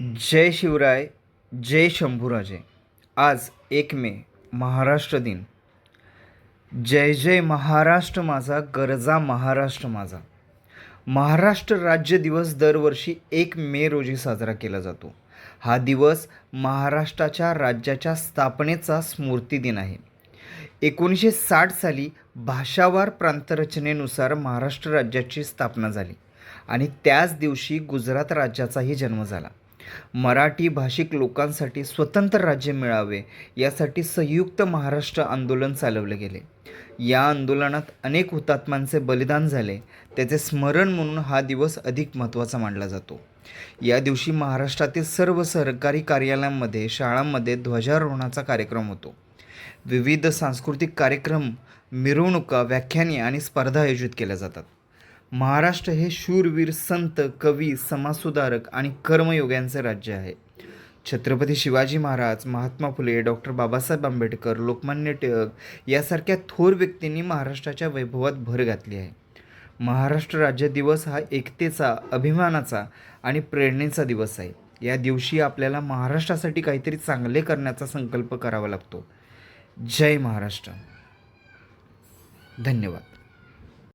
जय शिवराय जय शंभूराजे. आज एक मे महाराष्ट्र दिन. जय जय महाराष्ट्र माझा गरजा महाराष्ट्र माझा. महाराष्ट्र राज्य दिवस दरवर्षी एक मे रोजी साजरा केला जातो. हा दिवस महाराष्ट्राच्या राज्याच्या स्थापनेचा स्मृती दिन आहे. एकोणीसशे साठ साली भाषावार प्रांतरचनेनुसार महाराष्ट्र राज्याची स्थापना झाली आणि त्याच दिवशी गुजरात राज्याचाही जन्म झाला. मराठी भाषिक लोकांसाठी स्वतंत्र राज्य मिळावे यासाठी संयुक्त महाराष्ट्र आंदोलन चालवले गेले. या आंदोलनात अनेक हुतात्म्यांचे बलिदान झाले. त्याचे स्मरण म्हणून हा दिवस अधिक महत्त्वाचा मानला जातो. या दिवशी महाराष्ट्रातील सर्व सरकारी कार्यालयांमध्ये शाळांमध्ये ध्वजारोहणाचा कार्यक्रम होतो. विविध सांस्कृतिक कार्यक्रम मिरवणुका व्याख्याने आणि स्पर्धा आयोजित केल्या जातात. महाराष्ट्र हे शूरवीर संत कवी समाजसुधारक आणि कर्मयोग यांचं राज्य आहे. छत्रपती शिवाजी महाराज महात्मा फुले डॉक्टर बाबासाहेब आंबेडकर लोकमान्य टिळक यासारख्या थोर व्यक्तींनी महाराष्ट्राच्या वैभवात भर घातली आहे. महाराष्ट्र राज्य दिवस हा एकतेचा अभिमानाचा आणि प्रेरणेचा दिवस आहे. या दिवशी आपल्याला महाराष्ट्रासाठी काहीतरी चांगले करण्याचा संकल्प करावा लागतो. जय महाराष्ट्र. धन्यवाद.